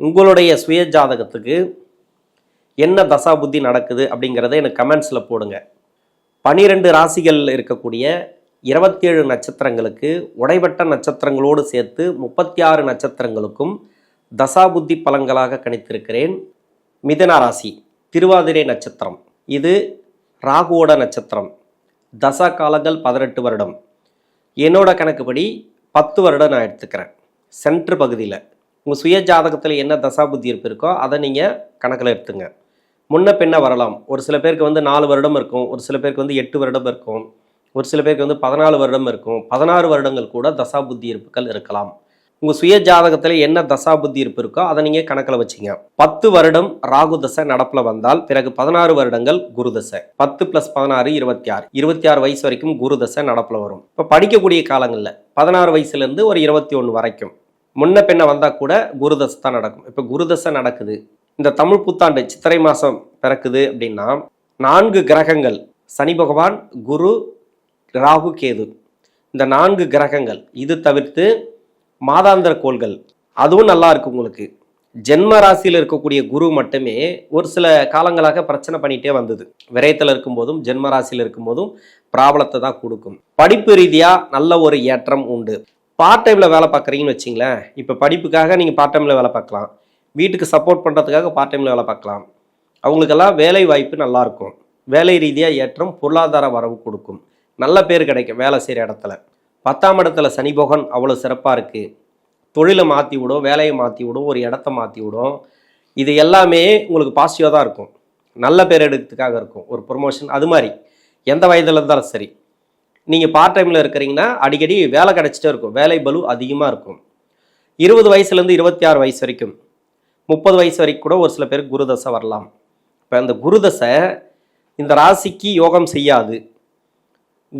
உங்களுடைய சுய ஜாதகத்துக்கு என்ன தசா புத்தி நடக்குது அப்படிங்கிறத எனக்கு கமெண்ட்ஸில் போடுங்க. பனிரெண்டு ராசிகள் இருக்கக்கூடிய இருபத்தேழு நட்சத்திரங்களுக்கு உடைபட்ட நட்சத்திரங்களோடு சேர்த்து முப்பத்தி ஆறு நட்சத்திரங்களுக்கும் தசாபுத்தி பலன்களாக கணித்திருக்கிறேன். மிதன ராசி திருவாதிரை நட்சத்திரம். இது ராகுவோட நட்சத்திரம். தசா காலங்கள் பதினெட்டு வருடம். என்னோட கணக்குப்படி பத்து வருடம் நான் எடுத்துக்கிறேன். சென்ட்ரு பகுதியில். உங்கள் சுய ஜாதகத்தில் என்ன தசாபுத்தி இருப்பு இருக்கோ அதை நீங்கள் கணக்கில் எடுத்துங்க. முன்ன பின்ன வரலாம். ஒரு சில பேருக்கு வந்து நாலு வருடம் இருக்கும் ஒரு சில பேருக்கு வந்து எட்டு வருடம் இருக்கும் ஒரு சில பேருக்கு வந்து பதினாலு வருடம் இருக்கும் பதினாறு வருடங்கள் கூட தசாபுத்தி இருப்புகள் இருக்கலாம். உங்கள் சுய ஜாதகத்தில் என்ன தசாபுத்தி இருப்பு இருக்கோ அதை நீங்கள் கணக்கில் வச்சிங்க. பத்து வருடம் ராகு தசை நடப்பில் வந்தால் பிறகு பதினாறு வருடங்கள் குரு தசை. பத்து ப்ளஸ் பதினாறு இருபத்தி ஆறு. இருபத்தி ஆறு வயசு வரைக்கும் குரு தசை நடப்பில் வரும். இப்போ படிக்கக்கூடிய காலங்களில் பதினாறு வயசுலேருந்து ஒரு இருபத்தி ஒன்று வரைக்கும். முன்ன பின்ன வந்தால் கூட குருதசை தான் நடக்கும். இப்போ குருதசை நடக்குது. இந்த தமிழ் புத்தாண்டு சித்திரை மாதம் பிறக்குது அப்படின்னா நான்கு கிரகங்கள் சனி பகவான் குரு ராகு கேது. இந்த நான்கு கிரகங்கள். இது தவிர்த்து மாதாந்திர கோள்கள். அதுவும் நல்லா இருக்கு உங்களுக்கு. ஜென்ம ராசியில் இருக்கக்கூடிய குரு மட்டுமே ஒரு சில காலங்களாக பிரச்சனை பண்ணிட்டே வந்தது. விரயத்தில் இருக்கும்போதும் ஜென்ம ராசியில் இருக்கும்போதும் பிராபலத்தை தான் கொடுக்கும். படிப்பு ரீதியாக நல்ல ஒரு ஏற்றம் உண்டு. பார்ட் டைமில் வேலை பார்க்குறீங்கன்னு வச்சிங்களேன் இப்போ படிப்புக்காக நீங்கள் பார்ட் டைமில் வேலை பார்க்கலாம். வீட்டுக்கு சப்போர்ட் பண்ணுறதுக்காக பார்ட் டைமில் வேலை பார்க்கலாம். அவங்களுக்கெல்லாம் வேலை வாய்ப்பு நல்லாயிருக்கும் வேலை ரீதியாக ஏற்றம் பொருளாதார வரவு கொடுக்கும். நல்ல பேர் கிடைக்கும் வேலை செய்கிற இடத்துல. பத்தாம் இடத்துல சனிபோகன் அவ்வளோ சிறப்பாக இருக்குது தொழிலை மாற்றி விடும் வேலையை மாற்றி விடும் ஒரு இடத்த மாற்றி விடும். இது எல்லாமே உங்களுக்கு பாசிட்டிவாக தான் இருக்கும். நல்ல பேர் எடுக்கிறதுக்காக இருக்கும். ஒரு ப்ரொமோஷன் அது மாதிரி. எந்த வயதில் இருந்தாலும் சரி. நீங்கள் பார்ட் டைமில் இருக்கிறீங்கன்னா அடிக்கடி வேலை கிடச்சிட்டே இருக்கும். வேலை பலு அதிகமாக இருக்கும். இருபது வயசுலேருந்து இருபத்தி ஆறு வயசு வரைக்கும். முப்பது வயசு வரைக்கும் கூட ஒரு சில பேருக்கு குருதசை வரலாம். இப்போ அந்த குருதசை இந்த ராசிக்கு யோகம் செய்யாது.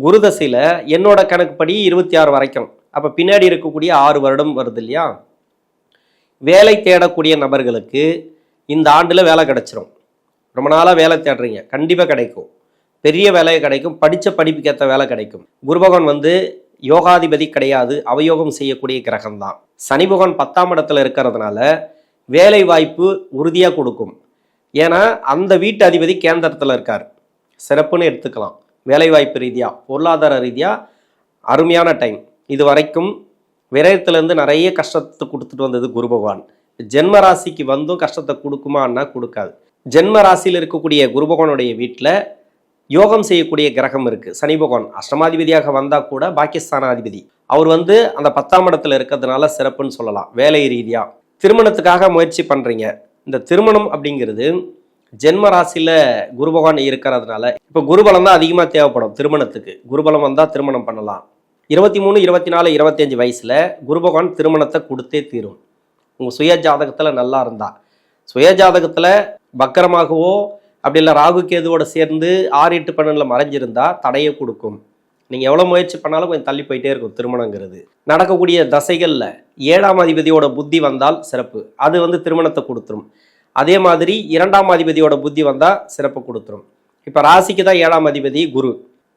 குருதசையில் என்னோட கணக்குப்படி இருபத்தி ஆறு வரைக்கும். அப்போ பின்னாடி இருக்கக்கூடிய ஆறு வருடம் வருது இல்லையா? வேலை தேடக்கூடிய நபர்களுக்கு இந்த ஆண்டில் வேலை கிடச்சிரும். ரொம்ப நாளாக வேலை தேடுறீங்க. கண்டிப்பாக கிடைக்கும். பெரிய வேலை கிடைக்கும் படித்த படிப்புக்கேற்ற வேலை கிடைக்கும். குரு பகவான் வந்து யோகாதிபதி கிடையாது அவயோகம் செய்யக்கூடிய கிரகம் தான் சனி பகவான் பத்தாம் இடத்துல இருக்கிறதுனால வேலை வாய்ப்பு உறுதியாக கொடுக்கும். ஏன்னா அந்த வீட்டு அதிபதி கேந்திரத்தில் இருக்கார். சிறப்புன்னு எடுத்துக்கலாம். வேலைவாய்ப்பு ரீதியாக பொருளாதார ரீதியாக அருமையான டைம் இது வரைக்கும் விரயத்துலேருந்து நிறைய கஷ்டத்தை கொடுத்துட்டு வந்தது குரு பகவான் ஜென்ம ராசிக்கு வந்தும் கஷ்டத்தை கொடுக்குமான்னா கொடுக்காது. ஜென்ம ராசியில் இருக்கக்கூடிய குரு பகவானுடைய வீட்டில் யோகம் செய்யக்கூடிய கிரகம் இருக்குது சனி பகவான் அஷ்டமாதிபதியாக வந்தால் கூட பாகிஸ்தானாதிபதி அவர் வந்து அந்த பத்தாம் இடத்துல இருக்கிறதுனால சிறப்புன்னு சொல்லலாம். வேலை ரீதியாக திருமணத்துக்காக முயற்சி பண்ணுறீங்க இந்த திருமணம் அப்படிங்கிறது ஜென்ம ராசியில் குரு பகவான் இருக்கிறதுனால இப்போ குருபலம் தான் அதிகமாக தேவைப்படும் திருமணத்துக்கு. குருபலம் வந்தால் திருமணம் பண்ணலாம். இருபத்தி மூணு இருபத்தி நாலு இருபத்தஞ்சு வயசில் குரு பகவான் திருமணத்தை கொடுத்தே தீரும். உங்கள் சுய ஜாதகத்தில் நல்லா இருந்தால் சுய ஜாதகத்தில் பக்கரமாகவோ அப்படி இல்லை ராகு கேதுவோட சேர்ந்து ஆறு எட்டு பன்னெண்டில் மறைஞ்சிருந்தா தடையை கொடுக்கும். நீங்கள் எவ்வளோ முயற்சி பண்ணாலும் கொஞ்சம் தள்ளி போயிட்டே இருக்கும் திருமணங்கிறது. நடக்கக்கூடிய தசைகளில் ஏழாம் அதிபதியோட புத்தி வந்தால் சிறப்பு. அது வந்து திருமணத்தை கொடுத்துரும். அதே மாதிரி இரண்டாம் அதிபதியோட புத்தி வந்தால் சிறப்பு கொடுத்துரும். இப்போ ராசிக்கு தான் ஏழாம் அதிபதி குரு.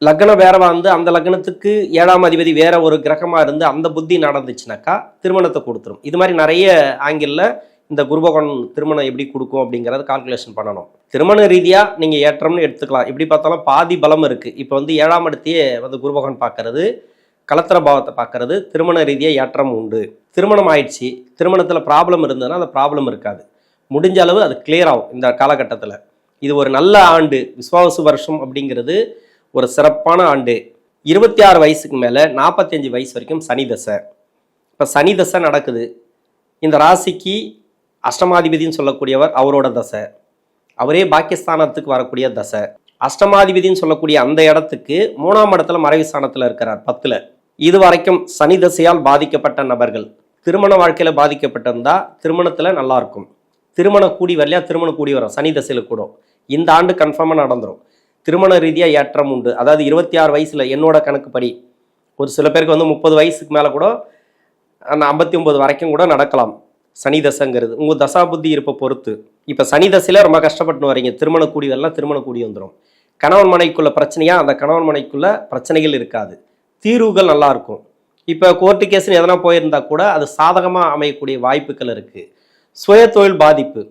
லக்னம் வேற வந்து அந்த லக்னத்துக்கு ஏழாம் அதிபதி வேற ஒரு கிரகமாக இருந்து அந்த புத்தி நடந்துச்சுனாக்கா திருமணத்தை கொடுத்துரும். இது மாதிரி நிறைய ஆங்கிளில் இந்த குருபகவான் திருமணம் எப்படி கொடுக்கும் அப்படிங்கிறத கால்குலேஷன் பண்ணணும். திருமண ரீதியாக நீங்கள் ஏற்றம்னு எடுத்துக்கலாம். எப்படி பார்த்தாலும் பாதி பலம் இருக்குது இப்போ வந்து ஏழாம் இடத்தையே வந்து குருபகவான் பார்க்கறது கலத்திர பாவத்தை பார்க்கறது திருமண ரீதியாக ஏற்றம் உண்டு. திருமணம் ஆயிடுச்சு. திருமணத்தில் ப்ராப்ளம் இருந்ததுன்னா அந்த ப்ராப்ளம் இருக்காது. முடிஞ்ச அளவு அது கிளியர் ஆகும் இந்த காலகட்டத்தில். இது ஒரு நல்ல ஆண்டு. விஸ்வாசு வருஷம் அப்படிங்கிறது ஒரு சிறப்பான ஆண்டு. இருபத்தி ஆறு வயசுக்கு மேலே நாற்பத்தஞ்சு வயசு வரைக்கும் சனி தசை. இப்போ சனி தசை நடக்குது. இந்த ராசிக்கு அஷ்டமாதிபதின்னு சொல்லக்கூடியவர் அவரோட தசை. அவரே பாக்கியஸ்தானத்துக்கு வரக்கூடிய தசை. அஷ்டமாதிபதின்னு சொல்லக்கூடிய அந்த இடத்துக்கு மூணாம் இடத்துல மறைவு ஸ்தானத்தில் இருக்கிறார் பத்தில். இது வரைக்கும் சனி தசையால் பாதிக்கப்பட்ட நபர்கள். திருமண வாழ்க்கையில் பாதிக்கப்பட்டிருந்தா திருமணத்தில் நல்லாயிருக்கும் திருமண கூடி வரலையா திருமணம் கூடி வரும். சனி தசையில் கூட இந்த ஆண்டு கன்ஃபார்மாக நடந்துடும் திருமண ரீதியாக ஏற்றம் உண்டு. அதாவது இருபத்தி ஆறு வயசில் என்னோட கணக்குப்படி ஒரு சில பேருக்கு வந்து முப்பது வயசுக்கு மேலே கூட அந்த ஐம்பத்தி ஒம்பது வரைக்கும் கூட நடக்கலாம். சனி தசைங்கிறது. உங்கள் தசா புத்தி இருப்பை பொறுத்து. இப்போ சனி தசையில் ரொம்ப கஷ்டப்பட்டு வரீங்க திருமண கூடியதெல்லாம் திருமண கூடி வந்துடும் கணவன் மனைக்குள்ள பிரச்சனையா? அந்த கணவன் மனைக்குள்ள பிரச்சனைகள் இருக்காது. தீர்வுகள் நல்லா இருக்கும். இப்போ கோர்ட்டு கேஸ்னு எதனா போயிருந்தா கூட அது சாதகமாக அமையக்கூடிய வாய்ப்புகள் இருக்குது சுய தொழில் பாதிப்பு.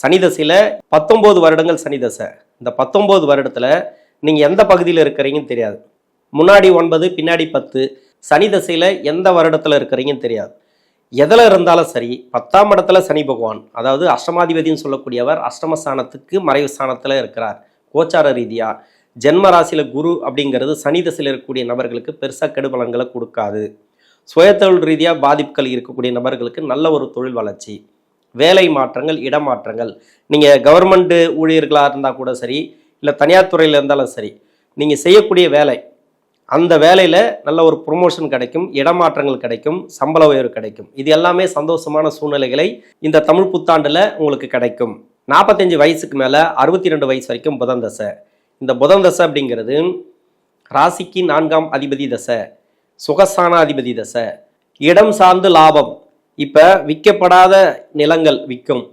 சனி தசையில் பத்தொம்போது வருடங்கள் சனி தசை. இந்த பத்தொம்போது வருடத்தில் நீங்கள் எந்த பகுதியில் இருக்கிறீங்கன்னு தெரியாது. முன்னாடி ஒன்பது பின்னாடி பத்து. சனி தசையில் எந்த வருடத்தில் இருக்கிறீங்கன்னு தெரியாது. எதில் இருந்தாலும் சரி பத்தாம் இடத்துல சனி பகவான் அதாவது அஷ்டமாதிபதினு சொல்லக்கூடியவர் அஷ்டமஸ்தானத்துக்கு மறைவு ஸ்தானத்தில் இருக்கிறார். கோச்சார ரீதியாக ஜென்ம ராசியில் குரு அப்படிங்கிறது சனி தசையில் இருக்கக்கூடிய நபர்களுக்கு பெருசாக கெடுபலன்களை கொடுக்காது. சுயத்தொழில் ரீதியாக பாதிப்புகள் இருக்கக்கூடிய நபர்களுக்கு நல்ல ஒரு தொழில் வளர்ச்சி வேலை மாற்றங்கள் இடமாற்றங்கள் நீங்கள் கவர்மெண்ட்டு ஊழியர்களாக இருந்தால் கூட சரி இல்லை தனியார் துறையில் இருந்தாலும் சரி நீங்கள் செய்யக்கூடிய வேலை அந்த வேலையில் நல்ல ஒரு ப்ரொமோஷன் கிடைக்கும் இடமாற்றங்கள் கிடைக்கும் சம்பள உயர்வு கிடைக்கும். இது எல்லாமே சந்தோஷமான சூழ்நிலைகளை இந்த தமிழ் புத்தாண்டில் உங்களுக்கு கிடைக்கும். நாற்பத்தஞ்சு வயசுக்கு மேலே அறுபத்தி ரெண்டு வயசு வரைக்கும் புதன் தசை. இந்த புதன் தசை அப்படிங்கிறது ராசிக்கு நான்காம் அதிபதி தசை சுகஸ்தான அதிபதி தசை. இடம் சார்ந்து லாபம். இப்போ விற்கப்படாத நிலங்கள் விற்கும்.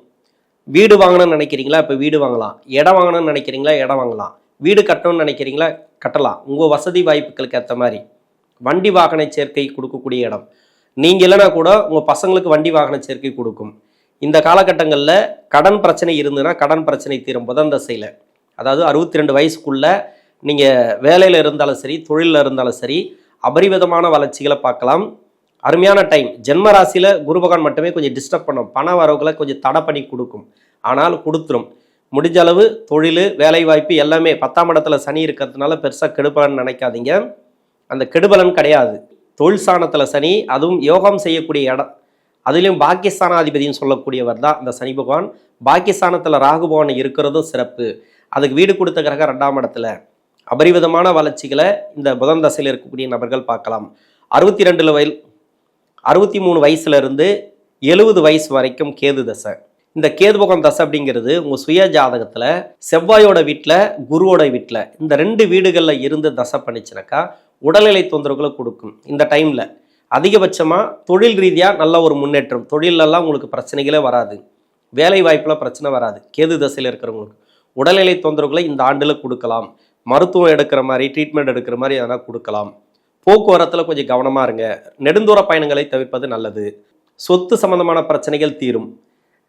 வீடு வாங்கணும்னு நினைக்கிறீங்களா? இப்போ வீடு வாங்கலாம். இடம் வாங்கணும்னு நினைக்கிறீங்களா? இடம் வாங்கலாம். வீடு கட்டணும்னு நினைக்கிறீங்களா? கட்டலாம். உங்கள் வசதி வாய்ப்புகளுக்கு ஏற்ற மாதிரி. வண்டி வாகன சேர்க்கை கொடுக்கக்கூடிய இடம். நீங்கள் இல்லைனா கூட உங்கள் பசங்களுக்கு வண்டி வாகன சேர்க்கை கொடுக்கும். இந்த காலகட்டங்களில் கடன் பிரச்சனை இருந்ததுன்னா கடன் பிரச்சனை தீரும் புதன் தசையில். அதாவது அறுபத்தி ரெண்டு வயசுக்குள்ளே நீங்கள் வேலையில் இருந்தாலும் சரி தொழிலில் இருந்தாலும் சரி அபரிவிதமான வளர்ச்சிகளை பார்க்கலாம். அருமையான டைம். ஜென்ம ராசியில் குருபகான் மட்டுமே கொஞ்சம் டிஸ்டர்ப் பண்ணும். பண வரவுகளை கொஞ்சம் தடை பண்ணி கொடுக்கும். ஆனால் கொடுத்துரும். முடிஞ்ச அளவு தொழில் வேலைவாய்ப்பு எல்லாமே பத்தாம் இடத்துல சனி இருக்கிறதுனால பெருசாக கெடுபலன் நினைக்காதீங்க. அந்த கெடுபலன் கிடையாது. தொழில் சாணத்தில் சனி அதுவும் யோகம் செய்யக்கூடிய இடம். அதுலேயும் பாக்கியஸ்தானாதிபதினு சொல்லக்கூடியவர் தான் இந்த சனி பகவான். பாக்கியஸ்தானத்தில் ராகு பகவான் இருக்கிறதும் சிறப்பு. அதுக்கு வீடு கொடுத்த கிரகம் ரெண்டாம் இடத்துல. அபரிவிதமான வளர்ச்சிகளை இந்த புதன் தசையில் இருக்கக்கூடிய நபர்கள் பார்க்கலாம். அறுபத்தி ரெண்டில் வயல் அறுபத்தி மூணு வயசுலேருந்து எழுபது வயசு வரைக்கும் கேது தசை. இந்த கேது பகவான் தசை அப்படிங்கிறது உங்கள் சுய ஜாதகத்தில் செவ்வாயோட வீட்டில் குருவோட வீட்டில் இந்த ரெண்டு வீடுகளில் இருந்து தசை பண்ணிச்சுனாக்கா உடல்நிலை தொந்தரவுகளை கொடுக்கும் இந்த டைமில். அதிகபட்சமாக தொழில் ரீதியாக நல்ல ஒரு முன்னேற்றம். தொழிலெல்லாம் உங்களுக்கு பிரச்சனைகளே வராது. வேலை வாய்ப்பில் பிரச்சனை வராது. கேது தசையில் இருக்கிறவங்களுக்கு. உடல்நிலை தொந்தரவுகளை இந்த ஆண்டில் கொடுக்கலாம். மருத்துவம் எடுக்கிற மாதிரி ட்ரீட்மெண்ட் எடுக்கிற மாதிரி எதனா கொடுக்கலாம். போக்குவரத்தில் கொஞ்சம் கவனமாக இருங்க. நெடுந்தூர பயணங்களை தவிர்ப்பது நல்லது. சொத்து சம்பந்தமான பிரச்சனைகள் தீரும்.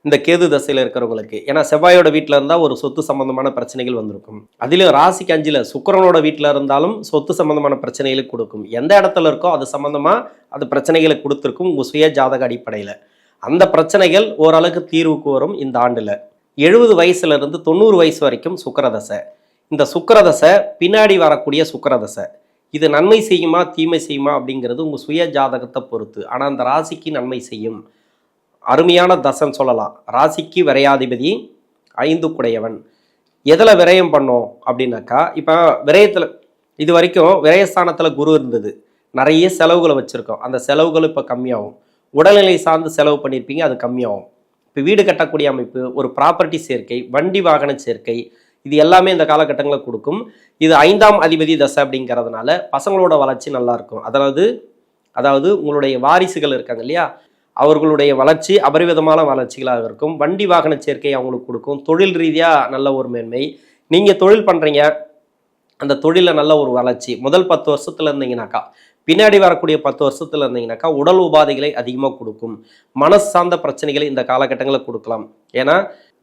இந்த கேது தசையில் இருக்கிறவங்களுக்கு. ஏன்னா செவ்வாயோட வீட்டில் இருந்தால் ஒரு சொத்து சம்பந்தமான பிரச்சனைகள் வந்திருக்கும். அதிலும் ராசிக்கு அஞ்சில் சுக்கரனோட வீட்டில் இருந்தாலும் சொத்து சம்பந்தமான பிரச்சனைகளை கொடுக்கும். எந்த இடத்துல இருக்கோ அது சம்மந்தமாக அது பிரச்சனைகளை கொடுத்துருக்கும் உங்கள் சுய ஜாதக அடிப்படையில். அந்த பிரச்சனைகள் ஓரளவுக்கு தீர்வுக்கு வரும் இந்த ஆண்டில். எழுபது வயசுலேருந்து தொண்ணூறு வயசு வரைக்கும் சுக்கரதசை இந்த சுக்கரதசை பின்னாடி வரக்கூடிய சுக்கரதசை இது நன்மை செய்யுமா தீமை செய்யுமா அப்படிங்கிறது உங்கள் சுய ஜாதகத்தை பொறுத்து. ஆனால் அந்த ராசிக்கு நன்மை செய்யும். அருமையான தசைன்னு சொல்லலாம். ராசிக்கு விரையாதிபதி ஐந்து குடையவன். எதில் விரயம் பண்ணோம் அப்படின்னாக்கா இப்போ விரயத்தில் இது வரைக்கும் விரயஸ்தானத்தில் குரு இருந்தது. நிறைய செலவுகளை வச்சுருக்கோம். அந்த செலவுகள் இப்போ கம்மியாகும். உடல்நிலை சார்ந்து செலவு பண்ணியிருப்பீங்க அது கம்மியாகும். இப்போ வீடு கட்டக்கூடிய அமைப்பு ஒரு ப்ராப்பர்ட்டி சேர்க்கை வண்டி வாகன சேர்க்கை இது எல்லாமே இந்த காலகட்டங்களில் கொடுக்கும். இது ஐந்தாம் அதிபதி தசை அப்படிங்கிறதுனால பசங்களோட வளர்ச்சி நல்லாயிருக்கும் அதாவது அதாவது உங்களுடைய வாரிசுகள் இருக்காங்க இல்லையா? அவர்களுடைய வளர்ச்சி அபரிவிதமான வளர்ச்சிகளாக இருக்கும். வண்டி வாகன சேர்க்கை அவங்களுக்கு கொடுக்கும். தொழில் ரீதியாக நல்ல ஒரு மேன்மை. நீங்கள் தொழில் பண்ணுறீங்க அந்த தொழிலில் நல்ல ஒரு வளர்ச்சி. முதல் பத்து வருஷத்துல இருந்தீங்கனாக்கா பின்னாடி வரக்கூடிய பத்து வருஷத்துல இருந்தீங்கனாக்கா உடல் உபாதைகளை அதிகமாக கொடுக்கும். மனசு சார்ந்த பிரச்சனைகளை இந்த காலகட்டங்களில் கொடுக்கலாம். ஏன்னா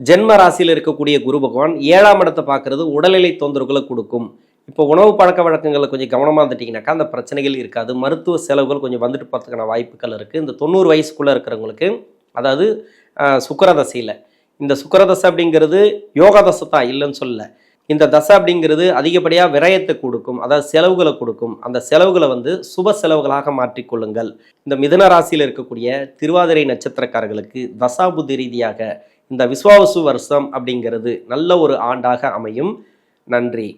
ஜென்ம ராசியில் இருக்கக்கூடிய குரு பகவான் ஏழாம் இடத்தை பார்க்கறது உடல்நிலை தொந்தரவுகளை கொடுக்கும். இப்போ உணவு பழக்க வழக்கங்களில் கொஞ்சம் கவனமாக இருந்துட்டிங்கனாக்கா அந்த பிரச்சனைகள் இருக்காது. மருத்துவ செலவுகள் கொஞ்சம் வந்துட்டு போகிறதுக்கான வாய்ப்புகள் இருக்குது இந்த தொண்ணூறு வயசுக்குள்ளே இருக்கிறவங்களுக்கு அதாவது சுக்கரதசையில். இந்த சுக்கரதசை அப்படிங்கிறது யோகா தசை தான் இல்லைன்னு சொல்லல. இந்த தசை அப்படிங்கிறது அதிகப்படியாக விரயத்தை கொடுக்கும் அதாவது செலவுகளை கொடுக்கும். அந்த செலவுகளை வந்து சுப செலவுகளாக மாற்றிக்கொள்ளுங்கள். இந்த மிதன ராசியில் இருக்கக்கூடிய திருவாதிரை நட்சத்திரக்காரர்களுக்கு தசாபுத்தி ரீதியாக இந்த விஸ்வாவசு வருஷம் அப்படிங்கிறது நல்ல ஒரு ஆண்டாக அமையும். நன்றி.